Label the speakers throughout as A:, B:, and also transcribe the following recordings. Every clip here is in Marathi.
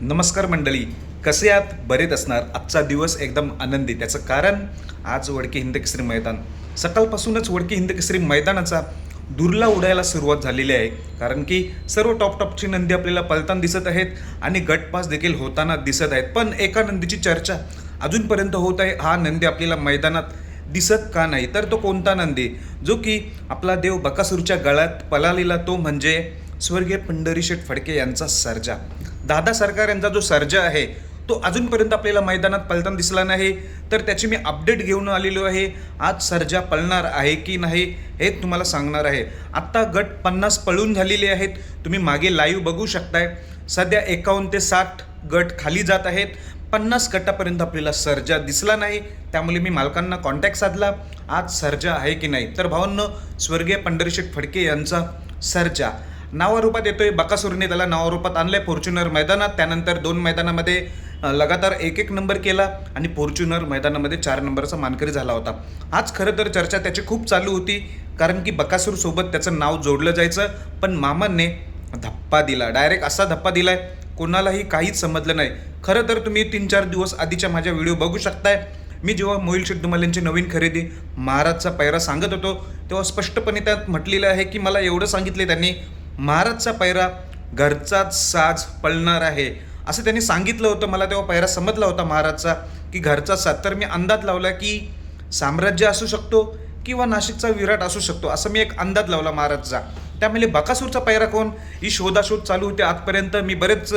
A: नमस्कार मंडळी. कसे आहात? बरेच असणार आजचा दिवस एकदम आनंदी. त्याचं कारण आज वडके हिंदकेसरी मैदान. सकाळपासूनच वडके हिंदकेसरी मैदानाचा दुर्ला उडायला सुरुवात झालेली आहे. कारण की सर्व टॉप टॉपची नंदी आपल्याला पलताना दिसत आहेत आणि गटपास देखील होताना दिसत आहेत. पण एका नंदीची चर्चा अजूनपर्यंत होत आहे. हा नंदी आपल्याला मैदानात दिसत का नाही? तर तो कोणता नंदी? जो की आपला देव बकासूरच्या गळ्यात पलालेला तो म्हणजे स्वर्गीय पंढरीशेठ फडके यांचा सर्जा. दादा सरकार यांचा जो सर्जा आहे तो अजूनपर्यंत आपल्याला मैदानात पलताना दिसला नाही. तर त्याची मी अपडेट घेऊन आलेलो आहे. आज सर्जा पळणार आहे की नाही हे तुम्हाला सांगणार आहे. आत्ता गट पन्नास पळून झालेले आहेत. तुम्ही मागे लाईव्ह बघू शकताय. सध्या एकावन्न ते साठ गट खाली जात आहेत. पन्नास गटापर्यंत आपल्याला सर्जा दिसला नाही. त्यामुळे मी मालकांना कॉन्टॅक्ट साधला. आज सर्जा आहे की नाही? तर भावांनो स्वर्गीय पंढरीशेठ फडके यांचा सर्जा. नावारूपात येतोय. बकासूरने त्याला नावारूपात आणलंय फॉर्च्युनर मैदानात. त्यानंतर दोन मैदानामध्ये लगातार एक एक नंबर केला आणि फॉर्च्युनर मैदानामध्ये चार नंबरचा मानकरी झाला होता. आज खरं तर चर्चा त्याची खूप चालू होती कारण की बकासूरसोबत त्याचं नाव जोडलं जायचं पण मामांने धप्पा दिला. डायरेक्ट असा धप्पा दिला आहे कोणालाही काहीच समजलं नाही. खरं तर तुम्ही तीन चार दिवस आधीच्या माझ्या व्हिडिओ बघू शकताय. मी जेव्हा मोहिल शेठ यांची नवीन खरेदी महाराजचा पैरा सांगत होतो तेव्हा स्पष्टपणे त्यात म्हटलेलं आहे की मला एवढं सांगितले त्यांनी महाराजचा पैरा घरचाच साज पळणार आहे. असं त्यांनी सांगितलं होतं. मला तेव्हा पैरा समजला होता महाराजचा की घरचा साज तर मी अंदाज लावला की साम्राज्य असू शकतो किंवा नाशिकचा विराट असू शकतो असं मी एक अंदाज लावला महाराजचा. त्यामुळे बकासूरचा पैरा कोण? ही शोधाशोध चालू होते. आजपर्यंत मी बरेच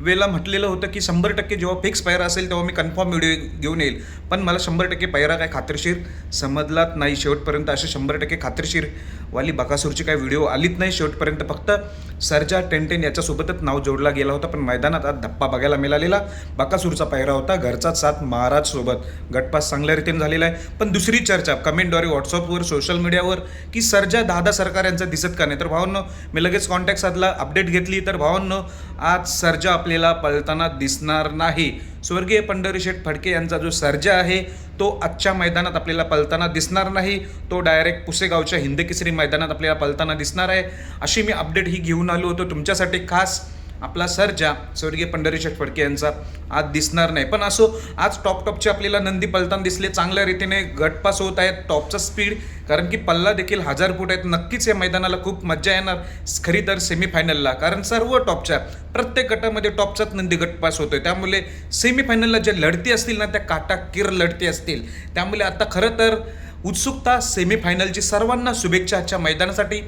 A: वेळेला म्हटलेलं होतं की शंभर टक्के जेव्हा फिक्स पायरा असेल तेव्हा मी कन्फर्म व्हिडिओ घेऊन येईल. पण मला शंभर टक्के पायरा काय खात्रीशीर समजलात नाही शेवटपर्यंत. असे शंभर टक्के खात्रीशीर वाली बकासूरची काय व्हिडिओ आलीच नाही शेवटपर्यंत. फक्त सर्जा टेनटेन याच्यासोबतच नाव जोडला गेला होता पण मैदानात आज धप्पा बघायला मिळालेला. बाकासूरचा पायरा होता घरचा साथ महाराजसोबत. गटपास चांगल्या रीतीने झालेला आहे. पण दुसरी चर्चा कमेंटद्वारे व्हॉट्सअपवर सोशल मीडियावर की सर्जा दादा सरकार यांचं दिसत का नाही? तर भावांनो मी लगेच कॉन्टॅक्ट साधला अपडेट घेतली तर भावांनो आज सर्जा आपल्याला पळताना दिसणार नाही. स्वर्गीय पंढरीशेठ फडके यांचा जो सर्जा आहे तो आजच्या मैदानात आपल्याला पलताना दिसणार नाही. तो डायरेक्ट पुसेगावच्या हिंदकेसरी मैदानात आपल्याला पलताना दिसणार आहे. अशी मी अपडेट ही घेऊन आलो होतो. तुमच्यासाठी खास आपला सर्जा स्वर्गीय पंढरीशेठ फडके यांचा आज दिसणार नाही. पण असो आज टॉप टॉपचे आपल्याला नंदी पलताना दिसले चांगल्या रीतीने गटपास होत आहेत टॉपचा स्पीड कारण की पल्ला देखील हजार फूट आहेत नक्कीच या मैदानाला खूप मज्जा येणार खरी तर सेमीफायनलला कारण सर्व टॉपच्या प्रत्येक गटामध्ये टॉपचाच नंदी गटपास होतोय. त्यामुळे सेमीफायनलला ज्या लढती असतील ना त्या काटा किर लढती असतील. त्यामुळे आता खरं तर उत्सुकता सेमीफायनलची सर्वांना शुभेच्छा आजच्या मैदानासाठी.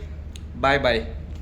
A: Bye bye